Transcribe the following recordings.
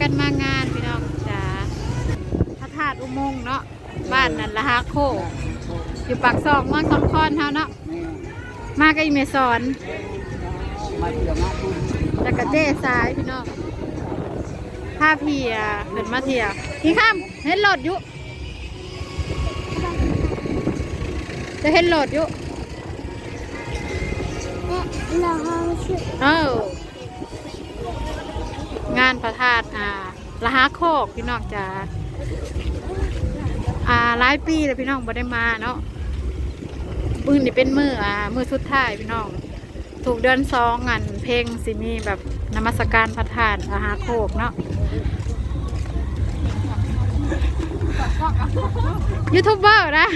กันมางานพี่น้องจ้าพระธาตุอุโมงค์เนาะบ้านนั่นละฮะโคกอยู่ปากซองเมืองคำคอนเฮาเนาะแม่มากับอีเมซอนมาเที่ยวมาบุญแล้วก็เจ้ซ้ายพี่น้องผ้าเพียเดินมาเที่ยวพี่ข้ามเห็นโหลดอยู่จะเห็นโหลดอยู่เราชื่อเออ งานพระธาตุอ่าละฮะโคกพี่น้องจ้าอ่าหลายปีเลยพี่น้องบ่ได้มาเนาะมือนี่เป็นมืออ่ามือสุดท้ายพี่น้อง ถูกเดือนสองอันเพลงสิมีแบบนมัสการพระธาตุละฮะโคกเนาะยูทูบเบอร์นะ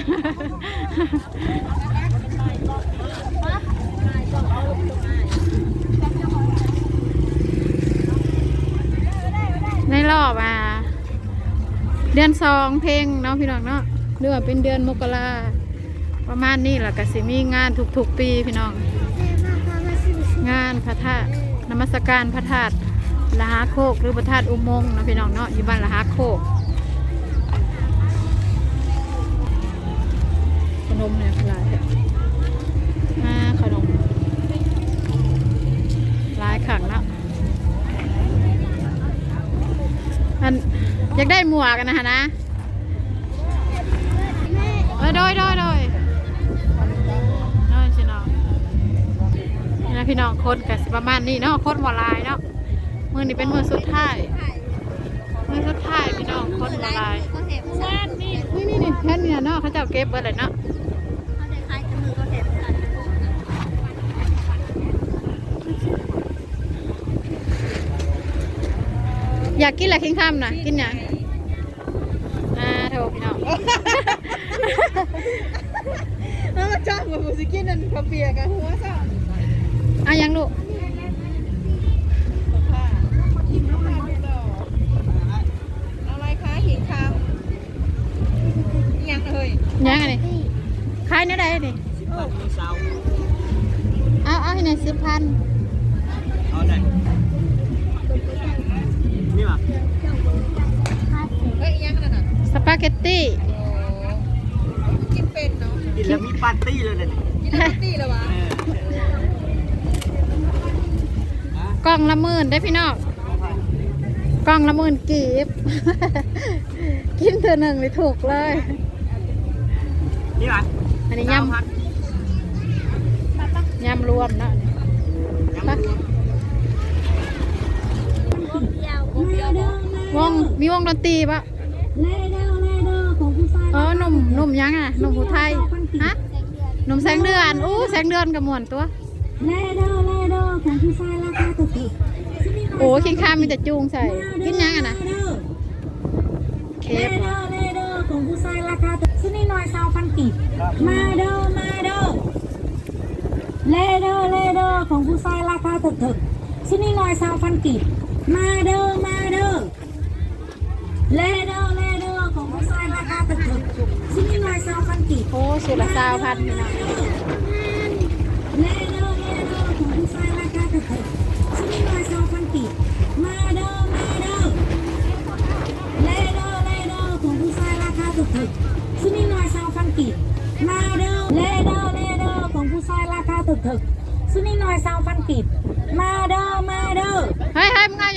ในร อบอะเดือนสองเพลงเนาะพี่น้องเนาะเดือนเป็นเดือนมกราประมาณนี้แหละก็สิมีงานทุกๆปีพี่น้อง งานพระธาตุนมัสการพระธาตุละหาโคกหรือพระธาตุอุโมงค์เนาะพี่น้องเนาะอยู่บ้านละหาโคกขนมเนี่ยหลายอ่าขนมหลายขังเนาะ อันอยากได้หมวกกันนะฮะนะแม่เออโดยโดยโดยโดยพี่น้องนี่นะพี่น้องคนกันประมาณนี้เนาะคนบ่หลายเนาะมือนี้เป็นมือสุดท้ายมือสุดท้ายพี่น้องคนบ่หลายเขาเห็นเขาเห็นนี่นี่นี่แค่นี้เนาะเขาจะเอาเก็บไว้เลยเนาะ อยากกินอะไรคิงคำน่ะ กินหยังอ่าโถพี่น้องแล้วมาจ้างมาบูสิกินนั่นเขาเปียกันหัวซะอะยังลูกค่ะกินน้ำมันดอกอะไรคะหินคำยังเลยยังไงนี่ขายเนื้อใดนี่พันมีเสาเอาเอาให้หน่อยสิบพันเอาได้นี่มาเฮ้ยยัง นั่นน่ะสปาเกตตี้โอ้กินเป็นเนาะ กินแล้วมีปาร์ตี้เลยเนี่ยกินแล้วตีแล้ววะกล่องละหมื่นได้อพี่น้องกล่องละหมื่นกีบ กินเธอหนึ่งเลยถูกเลย นี่มาอันนี้ยำยำรวมเนาะอันนี้ยำรวม วงมีวงดนตรีปะเลเดอร์เลเดอร์ของผู้ชายอ๋อหนุ่มหนุ่มยังอะหนุ่มผู้ไทยฮะหนุ่มแสงเดือนอู้แสงเดือนกับมวนตัวเลเดอร์เลเดอร์ของผู้ชายราคาถูกถูกโอ้คิงคามมีแต่จูงใส่กินยังอะนะเคเลฟเดอร์เลเดอร์ของผู้ชายราคาถูกซึ่งนี่น้อยสาวพันกีบมาเด้อมาเด้อเลเดอร์เลเดอร์ของผู้ชายราคาถูกถูกซึ่งนี่น้อยสาวพันกีบ มาเด้อมาเด้อเลเด้อเลเด้อของผู้ชายราคาตะกถูกที่นี่น้อยซาวพันกี่โอ้สุดละซาวพันพี่น้อง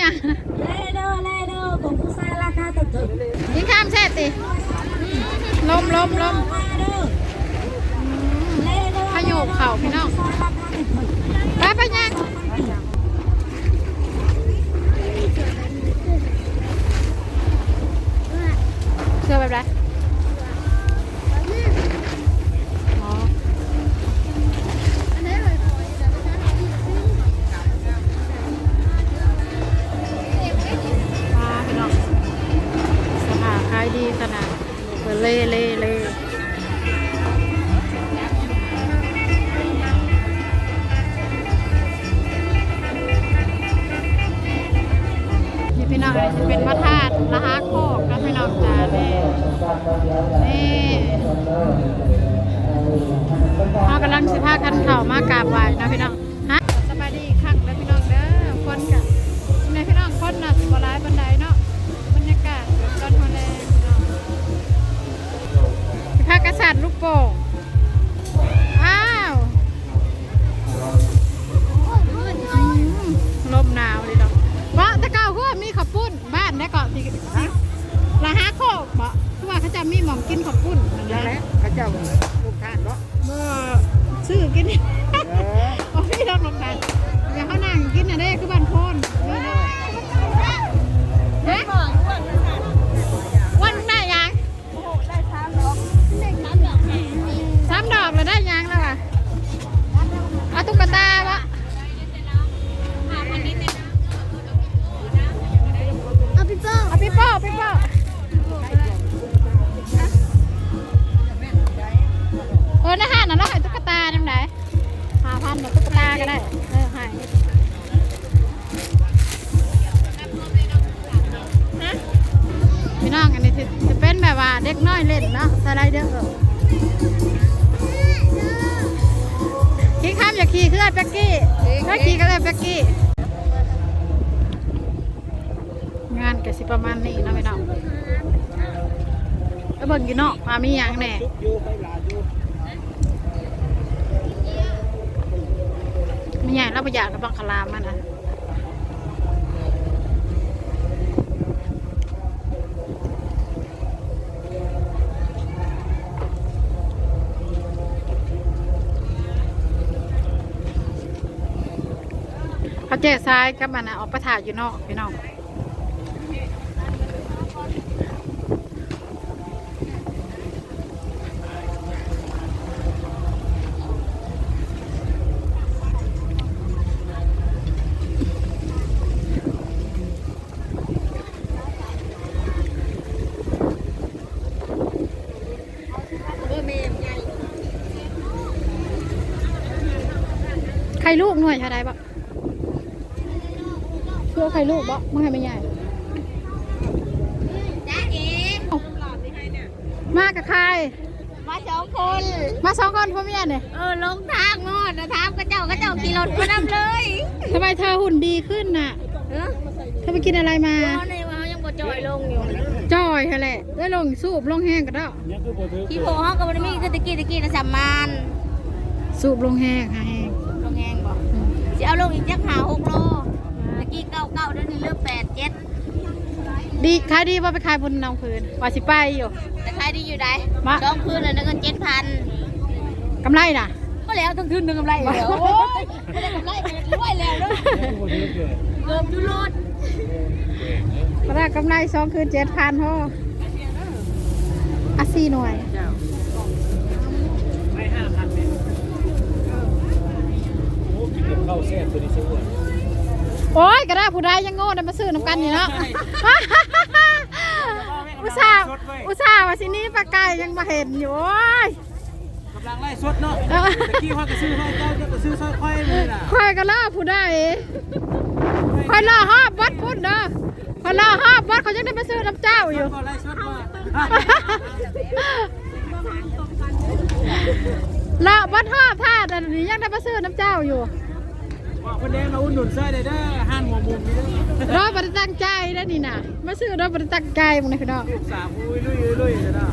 ฮ้ยเฮ้ยมึงเอาอย่างเลโดเลโดของผู้ชายราคาถูกถูกยิงข้ามแช่ติลมลมลมพาเด้อเลโดขยโยกเข่าพี่น้องไปไปยังเชื่อแบบไร ราบไหว้นาะพี่น้องฮะสบายดีคักแล้พี่น้องเด้อคนกับในพี่น้องคนน่ะสบ่ร้ายบันไดเนาะบรรยากาศแบตอนหัวแรงพี่น้องพิพากลูกโป่งอ้าวลมหนาวเลยเนาะเพะตะเกาเพื่มีขับปุ้นบ้านได้ก่อนสิละห้าโคกบ่คือว่าเขาจะมีหม่องกินขับปุ้นอย่านแหละเขาจะลูกทานบ่เมื่อซื้อกินำตุ๊กตาก็ได้ เออหายพี่น้องอันนี้จะเป็นแบบว่าเด็กน้อยเล่นเนาะสไลเดอร์ขี่ข้ามอย่าขี่เคืออ้แป๊กกี้ถ้าขี่ก็เลยแป๊กกี้งานก็สิประมาณนี้นะพี่น้องแล้วเบิ่งกี่นอกมามีอย่างแน่ ไปหลาอยู่มีหยังเราไปอยากกับบังคลามมันนะเขาเจ๊ซ้ายกับมันนะออกไปถ่ายอยู่นอกพี่น้อง ใครลูกหน่วยชาไดบ่เพื่อใครลูกบ่มึงให้ไม่ใหญ่จ้าเอ๋มากับใคร มาสองคน มาสองคนพ่อแม่เนี่ยเออลงทางงอดนะทามกระเจ้ากระเจ้าขี่รถมานำเลยทำไมเธอหุ่นดีขึ้นน่ะเออเธอไปกินอะไรมาเพราะในว่าเขายังบ่จอยลงอยู่จ้อยแค่แหละได้ลงสูบลงแห้งกันแล้วยังคือบ่ถือขี่โผล่ห้องกับมันมีคือตะกี้ตะกี้นะสามานสูบลงแห้งหาแห้งลงแหงบ่ อืมสิเอาลงอีกจักหาหกโลตะกี้เก้าเก้าเดี๋ยวนี้เหลือแปดเจ็ดดีขายดีว่าไปขายบนน้องพื้นว่าสิไปอยู่ แต่ขายดีอยู่ได้มา สองคืนน่ะได้เงินเจ็ดพันกำไรน่ะ ก็แล้วทั้งคืนหนึ่งกำไรแล้วโอ้ยไม่ได้กำไรไม่ได้รวยแล้วเนาะบ่ถือเกิดเกือบอยู่รถก็ได้กำไรสองคือเจ็ดพันพ่ออะสี่หน่วย ไม่ห้าพันเนี่ย โอ้กินกับข้าวแซ่บตัวนี้ซะอ้วนโอ้ยก็ได้ผู้ใดยังโง่ได้มาซื้อน้ำกันอยู่เนาะ อุตส่าห์อุตส่าห์ว่าสิหนี้ปลาไก่ยังมาเห็นอยู่โอ้ยกำลังไล่สดเนาะตะกี้ว่าก็ซื้อให้เจ้าเจ้าก็ซื้อซอยค่อยเลยน่ะคอยก็ล่าผู้ใดคอยล่อฮอบวัดพุ่นเด้อคอยล่อฮอบวัดเขายังได้มาซื้อน้ำเจ้าอยู่ก็ไล่สดว่าล่อวัดฮอบท่าแต่นี้ยังได้มาซื้อน้ำเจ้าอยู่ว่า คนแดงมาอุ่นหนุนใส่ได้เด้อห้านหัวมุมนี่เด้อรอบริตั้งใจแล้วนี่นะมาซื้อรอบริตั้งใจมึงนะพี่น้องสามอุ้ยลุยลุยเลยนะ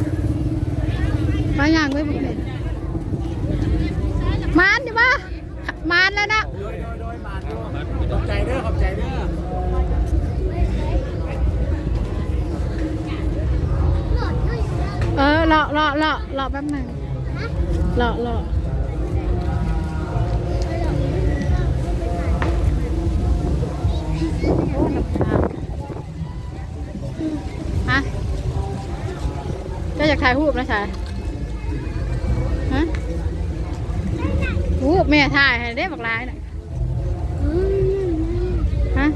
มาอย่างเลยมึงเนี่ยมานอยู่ปะมานแล้วนะขอบใจเด้อขอบใจเด้อเออรอรอรอรอแป๊บหนึ่งรอรอโอ้น้ำชาฮะเจะ อยากถ่ายรูปนะชายฮะรูปแม่ถ่ายให้ได้บักลายน่ะฮะ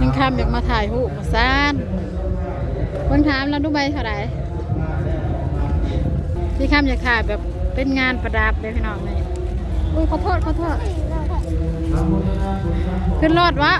ยังคำอยากมาถ่ายรูปมาซ่านเพิ่งถามแล้วดูใบเท่าไหร่พี่คำอยากถ่ายแบบเป็นงานประดับเลยพี่น้องเลยอุ้ยขอโทษขอโทษ ขึ้นรถวะ